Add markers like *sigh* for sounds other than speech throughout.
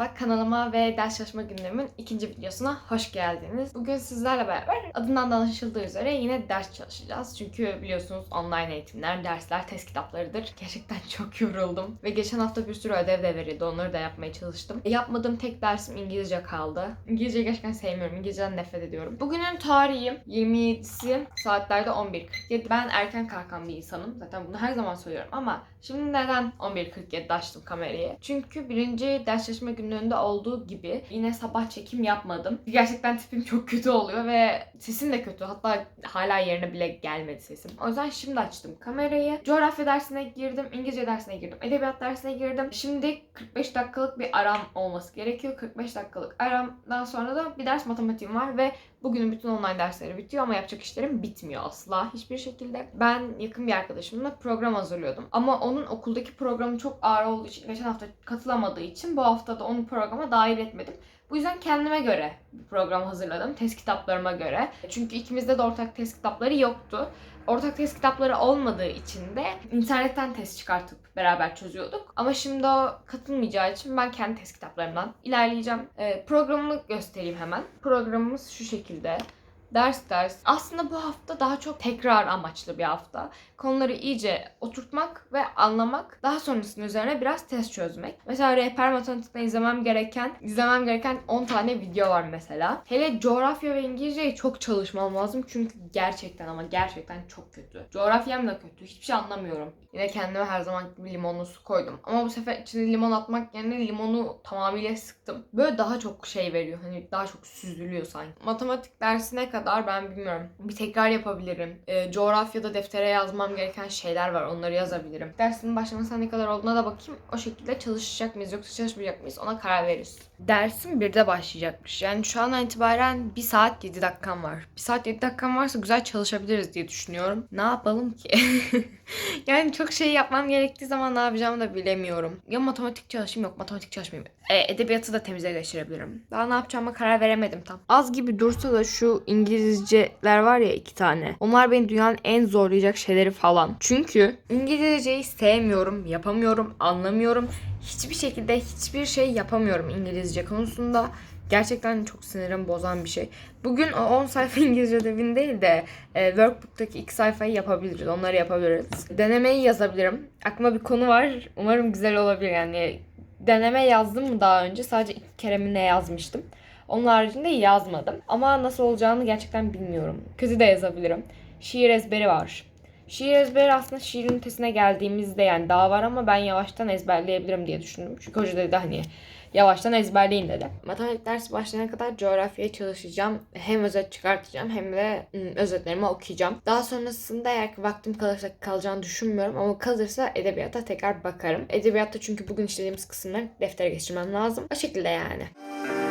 merhaba. Kanalıma ve ders çalışma günlerimin ikinci videosuna hoş geldiniz. Bugün sizlerle beraber adından da anlaşıldığı üzere yine ders çalışacağız. Çünkü biliyorsunuz online eğitimler, dersler, test kitaplarıdır. Gerçekten *laughs* çok yoruldum. Ve geçen hafta bir sürü ödev de verildi. Onları da yapmaya çalıştım. E, yapmadığım tek dersim İngilizce kaldı. İngilizceyi gerçekten sevmiyorum. İngilizceden nefret ediyorum. Bugünün tarihi 27'si saatlerde 11.47. Ben erken kalkan bir insanım. Zaten bunu her zaman söylüyorum ama şimdi neden 11.47'de açtım kamerayı? Çünkü birinci ders çalışma günlerinde olduğu gibi yine sabah çekim yapmadım. Gerçekten tipim çok kötü oluyor ve sesim de kötü. Hatta hala yerine bile gelmedi sesim. O yüzden şimdi açtım kamerayı. Coğrafya dersine girdim, İngilizce dersine girdim, edebiyat dersine girdim. Şimdi 45 dakikalık bir aram olması gerekiyor. 45 dakikalık aramdan sonra da bir ders matematiğim var ve Bugünün bütün online dersleri bitiyor ama yapacak işlerim bitmiyor asla hiçbir şekilde. Ben yakın bir arkadaşımla program hazırlıyordum. Ama onun okuldaki programı çok ağır olduğu için geçen hafta katılamadığı için bu hafta da onu programa dahil etmedim. Bu yüzden kendime göre bir program hazırladım. Test kitaplarıma göre. Çünkü ikimizde de ortak test kitapları yoktu. Ortak test kitapları olmadığı için de internetten test çıkartıp beraber çözüyorduk. Ama şimdi o katılmayacağı için ben kendi test kitaplarımdan ilerleyeceğim. Ee, programımı göstereyim hemen. Programımız şu şekilde. Ders ders. Aslında bu hafta daha çok tekrar amaçlı bir hafta. Konuları iyice oturtmak ve anlamak. Daha sonrasında üzerine biraz test çözmek. Mesela rehber matematikten izlemem gereken, izlemem gereken 10 tane video var mesela. Hele coğrafya ve İngilizceyi çok çalışmam lazım. Çünkü gerçekten ama gerçekten çok kötü. Coğrafyam da kötü. Hiçbir şey anlamıyorum. Yine kendime her zaman limonlu su koydum. Ama bu sefer içine limon atmak yerine limonu tamamıyla sıktım. Böyle daha çok şey veriyor. Hani daha çok süzülüyor sanki. Matematik dersine kadar ben bilmiyorum. Bir tekrar yapabilirim. Ee, coğrafyada deftere yazmam gereken şeyler var. Onları yazabilirim. Dersinin başlamasına ne kadar olduğuna da bakayım. O şekilde çalışacak mıyız yoksa çalışmayacak mıyız ona karar veririz. Dersim 1'de başlayacakmış. Yani şu an itibaren 1 saat 7 dakikam var. 1 saat 7 dakikam varsa güzel çalışabiliriz diye düşünüyorum. Ne yapalım ki? *laughs* yani çok şey yapmam gerektiği zaman ne yapacağımı da bilemiyorum. Ya matematik çalışayım yok matematik çalışmayayım. E, edebiyatı da temize geçirebilirim. Daha ne yapacağıma karar veremedim tam. Az gibi dursa da şu İngilizceler var ya iki tane. Onlar beni dünyanın en zorlayacak şeyleri falan. Çünkü İngilizceyi sevmiyorum, yapamıyorum, anlamıyorum. Hiçbir şekilde hiçbir şey yapamıyorum İngilizce konusunda. Gerçekten çok sinirim bozan bir şey. Bugün o 10 sayfa *laughs* İngilizce ödevini değil de e, workbook'taki iki sayfayı yapabiliriz. Onları yapabiliriz. Denemeyi yazabilirim. Aklıma bir konu var. Umarım güzel olabilir yani. Deneme yazdım mı daha önce? Sadece iki kere mi ne yazmıştım. Onun haricinde yazmadım. Ama nasıl olacağını gerçekten bilmiyorum. Kötü de yazabilirim. Şiir ezberi var. Şiir ezberi aslında şiir ünitesine geldiğimizde yani daha var ama ben yavaştan ezberleyebilirim diye düşündüm. Çünkü hoca dedi hani yavaştan ezberleyin dedi. Matematik dersi başlayana kadar coğrafyaya çalışacağım. Hem özet çıkartacağım hem de ım, özetlerimi okuyacağım. Daha sonrasında eğer ki vaktim kalırsa kalacağını düşünmüyorum ama kalırsa edebiyata tekrar bakarım. Edebiyatta çünkü bugün işlediğimiz kısımları deftere geçirmem lazım. O şekilde yani. Şimdi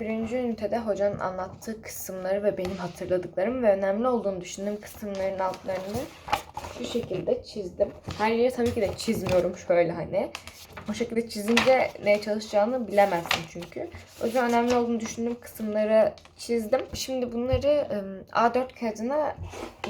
birinci ünitede hocanın anlattığı kısımları ve benim hatırladıklarım ve önemli olduğunu düşündüğüm kısımların altlarını şu şekilde çizdim. Her yeri tabii ki de çizmiyorum şöyle hani. O şekilde çizince neye çalışacağını bilemezsin çünkü. O yüzden önemli olduğunu düşündüğüm kısımları çizdim. Şimdi bunları ım, A4 kağıdına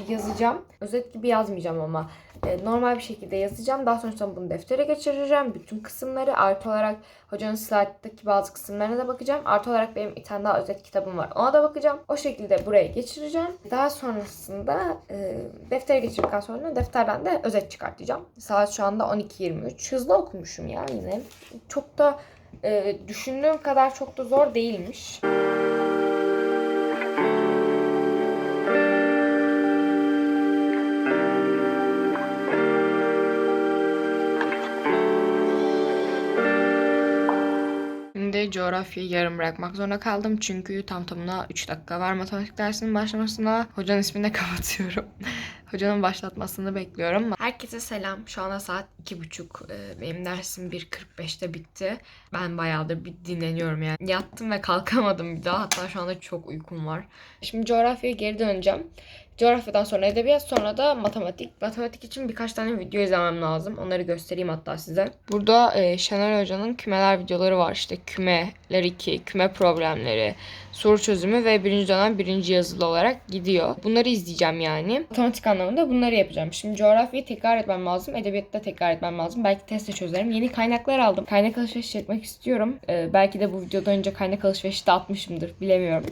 yazacağım. Özet gibi yazmayacağım ama. E, normal bir şekilde yazacağım. Daha sonrasında bunu deftere geçireceğim. Bütün kısımları artı olarak hocanın slayttaki bazı kısımlarına da bakacağım. Artı olarak benim bir tane daha özet kitabım var. Ona da bakacağım. O şekilde buraya geçireceğim. Daha sonrasında e, deftere geçirdikten sonra defterden de özet çıkartacağım. Saat şu anda 12.23. Hızlı okumuşum ya yine. Çok da e, düşündüğüm kadar çok da zor değilmiş. Coğrafyayı yarım bırakmak zorunda kaldım. Çünkü tam tamına 3 dakika var matematik dersinin başlamasına. Hocanın ismini de *laughs* kapatıyorum. Hocanın başlatmasını bekliyorum. Herkese selam. Şu anda saat 2.30. Ee, Benim dersim 1.45'te bitti. Ben bayağıdır bir dinleniyorum yani. Yattım ve kalkamadım bir daha. Hatta şu anda çok uykum var. Şimdi coğrafyaya geri döneceğim. Coğrafyadan sonra edebiyat sonra da matematik. Matematik için birkaç tane video izlemem lazım. Onları göstereyim hatta size. Burada e, Şener Hoca'nın kümeler videoları var. İşte kümeler 2, küme problemleri, soru çözümü ve birinci dönem birinci yazılı olarak gidiyor. Bunları izleyeceğim yani. Matematik anlamında bunları yapacağım. Şimdi coğrafyayı tekrar etmem lazım. Edebiyatta tekrar etmem lazım. Belki testte çözerim. Yeni kaynaklar aldım. Kaynak alışverişi etmek istiyorum. E, belki de bu videodan önce kaynak alışverişi de atmışımdır. Bilemiyorum.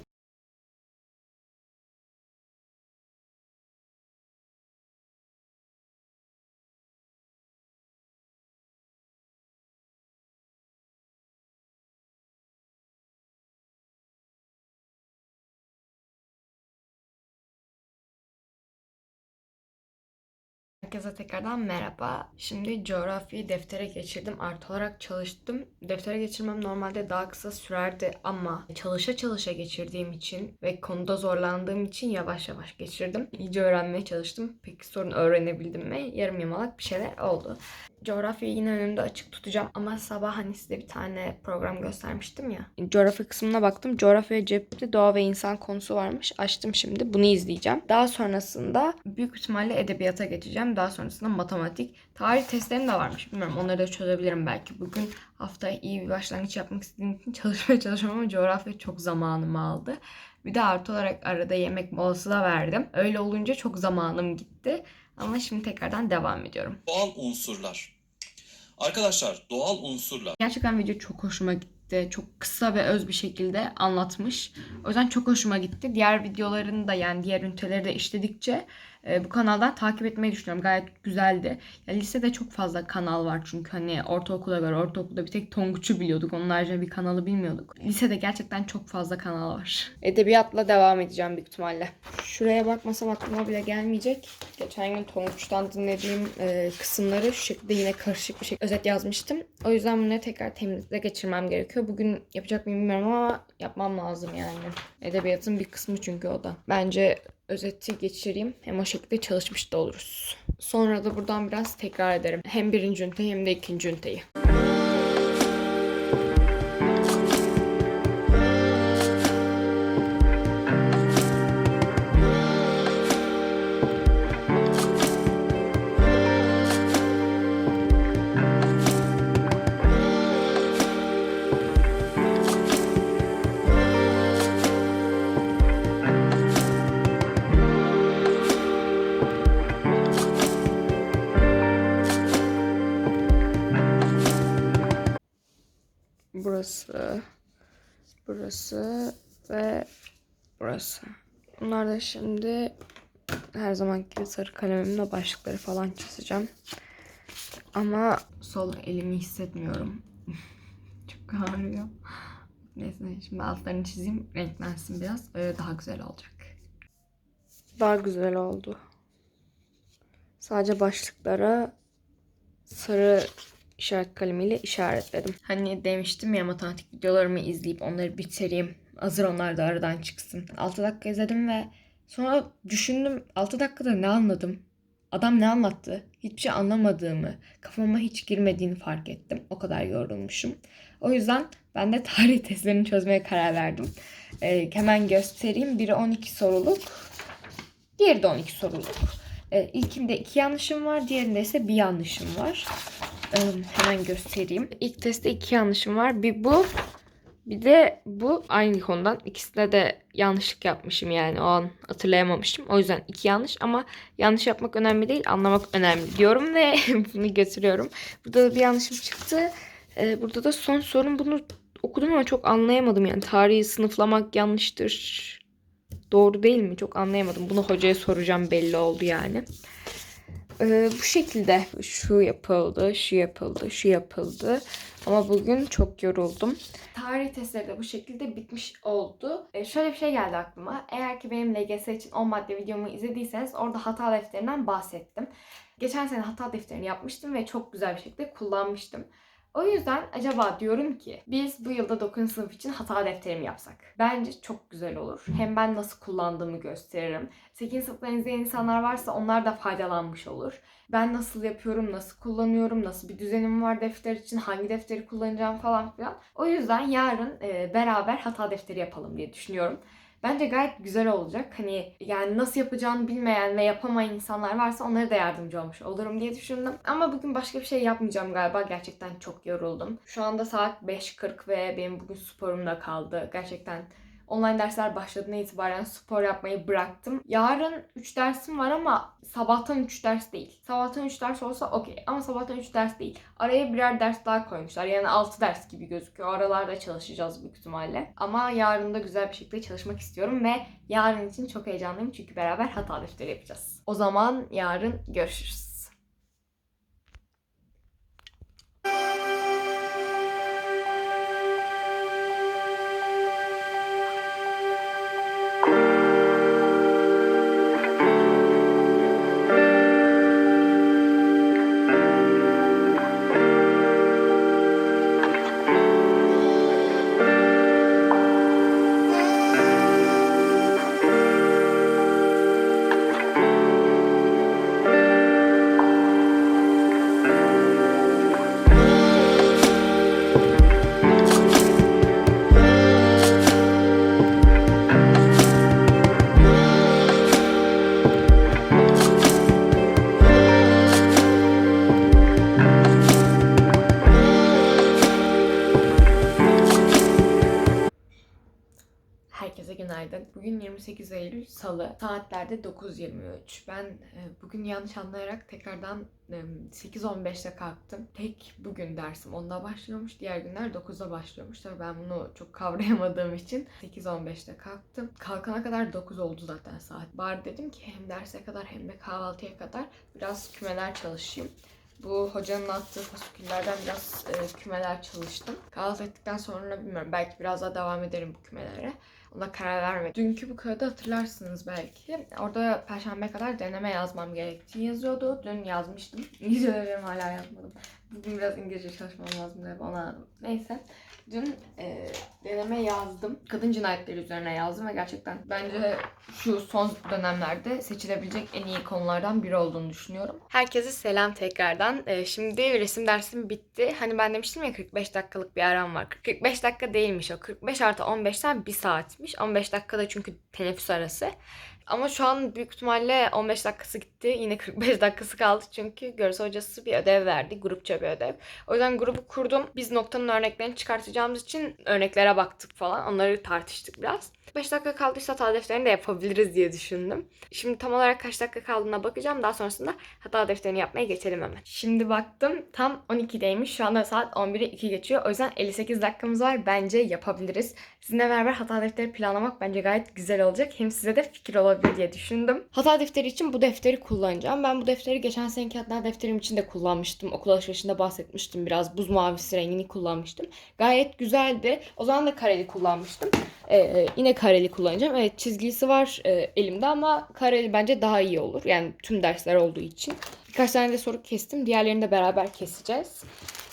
Herkese tekrardan merhaba. Şimdi coğrafyayı deftere geçirdim. Artı olarak çalıştım. Deftere geçirmem normalde daha kısa sürerdi ama çalışa çalışa geçirdiğim için ve konuda zorlandığım için yavaş yavaş geçirdim. İyice öğrenmeye çalıştım. Peki sorun öğrenebildim mi? Yarım yamalak bir şeyler oldu. Coğrafyayı yine önümde açık tutacağım ama sabah hani size bir tane program göstermiştim ya. Coğrafya kısmına baktım. Coğrafya cepte doğa ve insan konusu varmış. Açtım şimdi. Bunu izleyeceğim. Daha sonrasında büyük ihtimalle edebiyata geçeceğim. Daha sonrasında matematik. Tarih testlerim de varmış. Bilmiyorum onları da çözebilirim belki. Bugün haftaya iyi bir başlangıç yapmak istediğim için *laughs* çalışmaya çalışıyorum ama coğrafya çok zamanımı aldı. Bir de artı olarak arada yemek molası da verdim. Öyle olunca çok zamanım gitti. Ama şimdi tekrardan devam ediyorum. Doğal unsurlar. Arkadaşlar doğal unsurlar Gerçekten video çok hoşuma gitti. Çok kısa ve öz bir şekilde anlatmış. O yüzden çok hoşuma gitti. Diğer videolarını da yani diğer üniteleri de işledikçe e, bu kanaldan takip etmeyi düşünüyorum. Gayet güzeldi. Ya, lisede çok fazla kanal var çünkü hani ortaokula göre ortaokulda bir tek Tonguç'u biliyorduk. Onun haricinde bir kanalı bilmiyorduk. Lisede gerçekten çok fazla kanal var. Edebiyatla devam edeceğim büyük ihtimalle. Şuraya bakmasam aklıma bile gelmeyecek. Geçen gün Tonguç'tan dinlediğim e, kısımları şu şekilde yine karışık bir şekilde özet yazmıştım. O yüzden bunları tekrar temizle geçirmem gerekiyor. Bugün yapacak mıyım bilmiyorum ama yapmam lazım yani. Edebiyatın bir kısmı çünkü o da. Bence özeti geçireyim. Hem o şekilde çalışmış da oluruz. Sonra da buradan biraz tekrar ederim. Hem birinci üniteyi hem de ikinci üniteyi. Burası ve burası. Bunlar da şimdi her zamanki gibi sarı kalemimle başlıkları falan çizeceğim. Ama sol elimi hissetmiyorum. *laughs* Çok ağrıyor. Neyse şimdi altlarını çizeyim. Renklensin biraz. Öyle daha güzel olacak. Daha güzel oldu. Sadece başlıklara sarı işaret kalemiyle işaretledim. Hani demiştim ya matematik videolarımı izleyip onları bitireyim. Hazır onlar da aradan çıksın. 6 dakika izledim ve sonra düşündüm 6 dakikada ne anladım? Adam ne anlattı? Hiçbir şey anlamadığımı, kafama hiç girmediğini fark ettim. O kadar yorulmuşum. O yüzden ben de tarih *laughs* testlerini çözmeye karar verdim. Ee, hemen göstereyim. Biri 12 soruluk, diğeri de 12 soruluk. Ee, ilkinde iki yanlışım var, diğerinde ise bir yanlışım var. Ee, hemen göstereyim. İlk testte iki yanlışım var. Bir bu, Bir de bu aynı konudan. İkisinde de yanlışlık yapmışım yani o an hatırlayamamışım. O yüzden iki yanlış ama yanlış yapmak önemli değil anlamak önemli diyorum ve *laughs* bunu götürüyorum. Burada da bir yanlışım çıktı. Ee, burada da son sorun bunu okudum ama çok anlayamadım yani tarihi sınıflamak yanlıştır. Doğru değil mi? Çok anlayamadım. Bunu hocaya soracağım belli oldu yani. Ee, bu şekilde şu yapıldı, şu yapıldı, şu yapıldı. Ama bugün çok yoruldum. Tarih testleri de bu şekilde bitmiş oldu. Ee, şöyle bir şey geldi aklıma. Eğer ki benim LGS için 10 madde videomu izlediyseniz orada hata defterinden bahsettim. Geçen sene hata defterini yapmıştım ve çok güzel bir şekilde kullanmıştım. O yüzden acaba diyorum ki biz bu yılda 9. sınıf için hata defteri mi yapsak? Bence çok güzel olur. Hem ben nasıl kullandığımı gösteririm. 8. sınıftan izleyen insanlar varsa onlar da faydalanmış olur. Ben nasıl yapıyorum, nasıl kullanıyorum, nasıl bir düzenim var defter için, hangi defteri kullanacağım falan filan. O yüzden yarın beraber hata defteri yapalım diye düşünüyorum. Bence gayet güzel olacak. Hani yani nasıl yapacağını bilmeyen ve yapamayan insanlar varsa onlara da yardımcı olmuş olurum diye düşündüm. Ama bugün başka bir şey yapmayacağım galiba. Gerçekten çok yoruldum. Şu anda saat 5.40 ve benim bugün sporum da kaldı. Gerçekten online dersler başladığına itibaren spor yapmayı bıraktım. Yarın 3 dersim var ama sabahtan 3 ders değil. Sabahtan 3 ders olsa okey ama sabahtan 3 ders değil. Araya birer ders daha koymuşlar. Yani 6 ders gibi gözüküyor. Aralarda çalışacağız büyük ihtimalle. Ama yarın da güzel bir şekilde çalışmak istiyorum ve yarın için çok heyecanlıyım çünkü beraber hata defteri yapacağız. O zaman yarın görüşürüz. Saatlerde 9.23. Ben e, bugün yanlış anlayarak tekrardan e, 8.15'te kalktım. Tek bugün dersim 10'da başlıyormuş. Diğer günler 9'da başlıyormuş. Tabii ben bunu çok kavrayamadığım için 8.15'te kalktım. Kalkana kadar 9 oldu zaten saat. Bari dedim ki hem derse kadar hem de kahvaltıya kadar biraz kümeler çalışayım. Bu hocanın attığı fasiküllerden biraz e, kümeler çalıştım. Kahvaltı ettikten sonra bilmiyorum belki biraz daha devam ederim bu kümelere. Ona karar vermedim. Dünkü bu kağıdı hatırlarsınız belki. Orada perşembe kadar deneme yazmam gerektiği yazıyordu. Dün yazmıştım. *laughs* İngilizce hala yazmadım. Bugün biraz İngilizce çalışmam lazım diye anladım. Neyse. Dün e, deneme yazdım. Kadın cinayetleri üzerine yazdım ve gerçekten bence şu son dönemlerde seçilebilecek en iyi konulardan biri olduğunu düşünüyorum. Herkese selam tekrardan. E, şimdi resim dersim bitti. Hani ben demiştim ya 45 dakikalık bir aram var. 45 dakika değilmiş o. 45 artı 15'ten 1 saatmiş. 15 dakikada çünkü teneffüs arası. Ama şu an büyük ihtimalle 15 dakikası gitti. Yine 45 dakikası kaldı çünkü görsel hocası bir ödev verdi. Grupça bir ödev. O yüzden grubu kurdum. Biz noktanın örneklerini çıkartacağımız için örneklere baktık falan. Onları tartıştık biraz. 5 dakika kaldıysa hata defterini de yapabiliriz diye düşündüm. Şimdi tam olarak kaç dakika kaldığına bakacağım. Daha sonrasında hata defterini yapmaya geçelim hemen. Şimdi baktım tam 12'deymiş. Şu anda saat 11'e 2 geçiyor. O yüzden 58 dakikamız var. Bence yapabiliriz. Sizinle beraber hata defteri planlamak bence gayet güzel olacak. Hem size de fikir olabilir diye düşündüm. Hata defteri için bu defteri kullanacağım. Ben bu defteri geçen seneki hata defterim için de kullanmıştım. Okul alışverişinde bahsetmiştim. Biraz buz mavisi rengini kullanmıştım. Gayet güzeldi. O zaman da kareli kullanmıştım. Ee, yine kareli kullanacağım. Evet çizgisi var e, elimde ama kareli bence daha iyi olur. Yani tüm dersler olduğu için. Birkaç tane de soru kestim. Diğerlerini de beraber keseceğiz.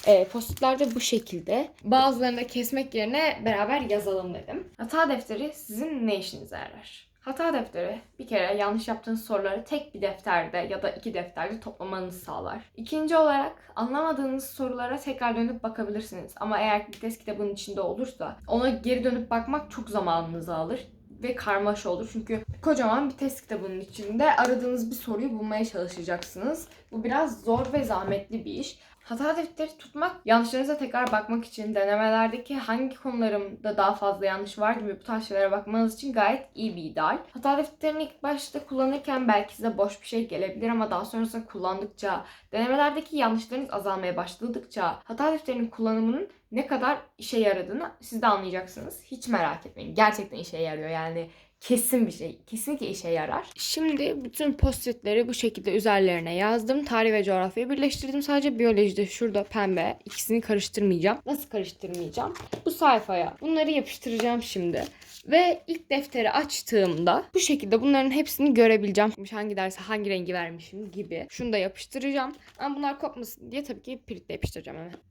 E, postitler de bu şekilde. Bazılarını da kesmek yerine beraber yazalım dedim. Hata defteri sizin ne işinize yarar? Hata defteri bir kere yanlış yaptığınız soruları tek bir defterde ya da iki defterde toplamanızı sağlar. İkinci olarak anlamadığınız sorulara tekrar dönüp bakabilirsiniz. Ama eğer bir test kitabının içinde olursa ona geri dönüp bakmak çok zamanınızı alır ve karmaşa olur. Çünkü kocaman bir test kitabının içinde aradığınız bir soruyu bulmaya çalışacaksınız. Bu biraz zor ve zahmetli bir iş. Hata defteri tutmak, yanlışlarınıza tekrar bakmak için, denemelerdeki hangi konularımda daha fazla yanlış var gibi bu tarz şeylere bakmanız için gayet iyi bir ideal. Hata defterini ilk başta kullanırken belki size boş bir şey gelebilir ama daha sonrasında kullandıkça, denemelerdeki yanlışlarınız azalmaya başladıkça hata defterinin kullanımının ne kadar işe yaradığını siz de anlayacaksınız. Hiç merak etmeyin. Gerçekten işe yarıyor yani. Kesin bir şey. Kesinlikle işe yarar. Şimdi bütün postitleri bu şekilde üzerlerine yazdım. Tarih ve coğrafyayı birleştirdim. Sadece biyolojide şurada pembe. İkisini karıştırmayacağım. Nasıl karıştırmayacağım? Bu sayfaya bunları yapıştıracağım şimdi. Ve ilk defteri açtığımda bu şekilde bunların hepsini görebileceğim. Hangi derse hangi rengi vermişim gibi. Şunu da yapıştıracağım. Ama bunlar kopmasın diye tabii ki piritle yapıştıracağım hemen.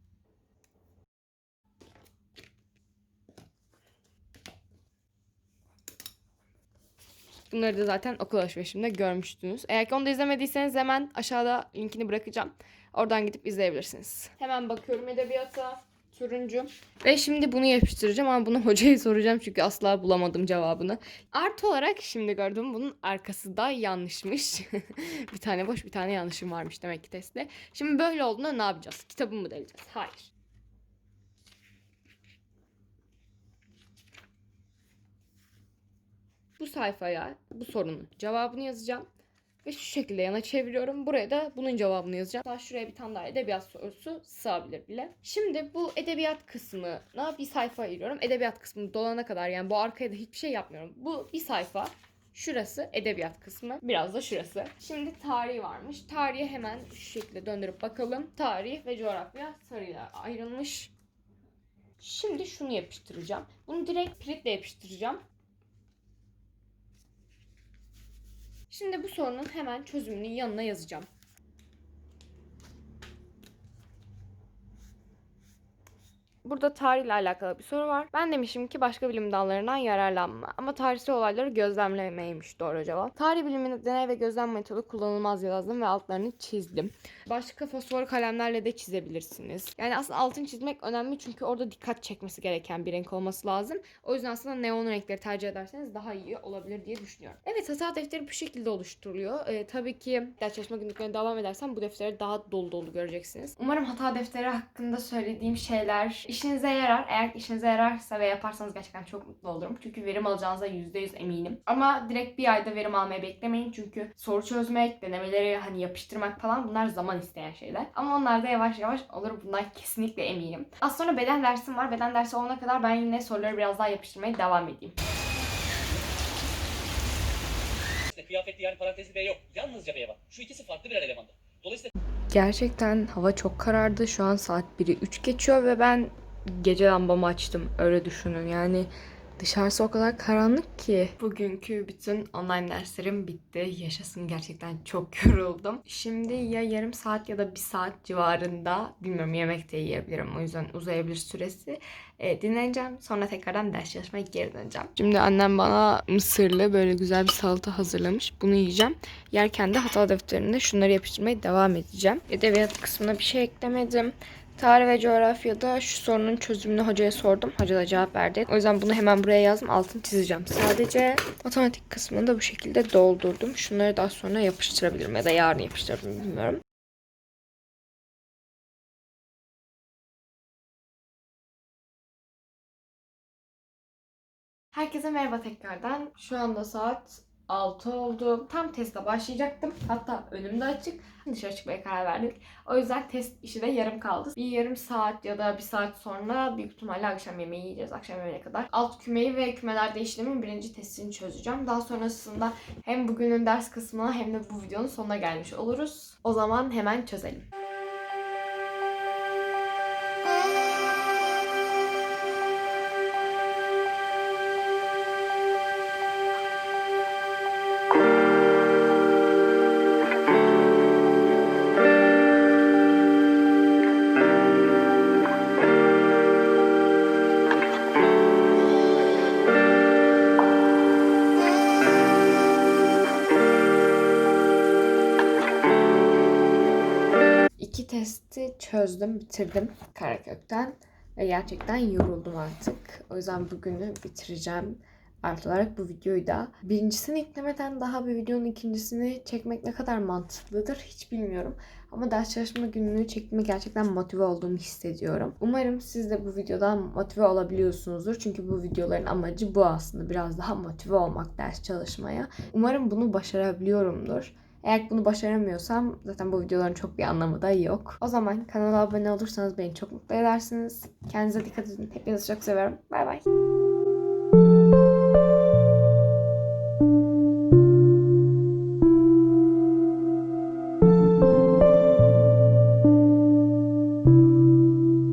Bunları da zaten okul alışverişimde görmüştünüz. Eğer ki onu da izlemediyseniz hemen aşağıda linkini bırakacağım. Oradan gidip izleyebilirsiniz. Hemen bakıyorum edebiyata. Turuncu. Ve şimdi bunu yapıştıracağım ama bunu *laughs* hocaya soracağım çünkü asla bulamadım cevabını. Artı olarak şimdi gördüm bunun arkası da yanlışmış. *laughs* bir tane boş bir tane yanlışım varmış demek ki testte. Şimdi böyle olduğunda ne yapacağız? Kitabımı mı deleceğiz? Hayır. Bu sayfaya bu sorunun cevabını yazacağım. Ve şu şekilde yana çeviriyorum. Buraya da bunun cevabını yazacağım. Daha şuraya bir tane daha edebiyat sorusu sığabilir bile. Şimdi bu edebiyat kısmına bir sayfa ayırıyorum. Edebiyat kısmını dolana kadar yani bu arkaya da hiçbir şey yapmıyorum. Bu bir sayfa. Şurası edebiyat kısmı. Biraz da şurası. Şimdi tarih varmış. Tarihe hemen şu şekilde döndürüp bakalım. Tarih ve coğrafya sarıyla ayrılmış. Şimdi şunu yapıştıracağım. Bunu direkt piritle yapıştıracağım. Şimdi bu sorunun hemen çözümünü yanına yazacağım. Burada tarihle alakalı bir soru var. Ben demişim ki başka bilim dallarından yararlanma. Ama tarihsel olayları gözlemlemeymiş doğru cevap. Tarih biliminde deney ve gözlem metodu kullanılmaz yazdım ve altlarını çizdim. Başka fosfor kalemlerle de çizebilirsiniz. Yani aslında altını çizmek önemli çünkü orada dikkat çekmesi gereken bir renk olması lazım. O yüzden aslında neon renkleri tercih ederseniz daha iyi olabilir diye düşünüyorum. Evet hata defteri bu şekilde oluşturuluyor. Ee, tabii ki ders çalışma günlüklerine devam edersem bu defteri daha dolu dolu göreceksiniz. Umarım hata defteri hakkında söylediğim şeyler işinize yarar. Eğer işinize yararsa ve yaparsanız gerçekten çok mutlu olurum. Çünkü verim alacağınıza %100 eminim. Ama direkt bir ayda verim almaya beklemeyin. Çünkü soru çözmek, denemeleri hani yapıştırmak falan bunlar zaman isteyen şeyler. Ama onlar da yavaş yavaş olur. Bundan kesinlikle eminim. Az sonra beden dersim var. Beden dersi olana kadar ben yine soruları biraz daha yapıştırmaya devam edeyim. İşte kıyafette yani parantezli B yok. Yalnızca B var. Şu ikisi farklı birer elemandır. Dolayısıyla Gerçekten hava çok karardı. Şu an saat 1'i 3 geçiyor ve ben gece lambamı açtım. Öyle düşünün. Yani dışarısı o kadar karanlık ki. Bugünkü bütün online derslerim bitti. Yaşasın gerçekten çok *laughs* yoruldum. Şimdi ya yarım saat ya da bir saat civarında bilmiyorum yemek de yiyebilirim. O yüzden uzayabilir süresi. E, dinleneceğim. Sonra tekrardan ders çalışmaya geri döneceğim. Şimdi annem bana mısırlı böyle güzel bir salata hazırlamış. Bunu yiyeceğim. Yerken de hata defterinde şunları yapıştırmaya devam edeceğim. Edebiyat kısmına bir şey eklemedim. Tarih ve coğrafyada şu sorunun çözümünü hocaya sordum. Hoca da cevap verdi. O yüzden bunu hemen buraya yazdım. Altını çizeceğim. Sadece matematik kısmını da bu şekilde doldurdum. Şunları daha sonra yapıştırabilirim ya da yarın yapıştırırım bilmiyorum. Herkese merhaba tekrardan. Şu anda saat 6 oldu. Tam teste başlayacaktım. Hatta önümde açık. Dışarı çıkmaya karar verdik. O yüzden test işi de yarım kaldı. Bir yarım saat ya da bir saat sonra büyük ihtimalle akşam yemeği yiyeceğiz. Akşam yemeğine kadar. Alt kümeyi ve kümelerde işlemin birinci testini çözeceğim. Daha sonrasında hem bugünün ders kısmına hem de bu videonun sonuna gelmiş oluruz. O zaman hemen çözelim. Testi çözdüm, bitirdim Karakök'ten. Ve gerçekten yoruldum artık. O yüzden bugünü bitireceğim. Artı olarak bu videoyu da birincisini yüklemeden daha bir videonun ikincisini çekmek ne kadar mantıklıdır hiç bilmiyorum. Ama ders çalışma günlüğü çektiğime gerçekten motive olduğumu hissediyorum. Umarım siz de bu videodan motive olabiliyorsunuzdur. Çünkü bu videoların amacı bu aslında. Biraz daha motive olmak ders çalışmaya. Umarım bunu başarabiliyorumdur. Eğer bunu başaramıyorsam zaten bu videoların çok bir anlamı da yok. O zaman kanala abone olursanız beni çok mutlu edersiniz. Kendinize dikkat edin. Hepinizi çok seviyorum. Bay bay.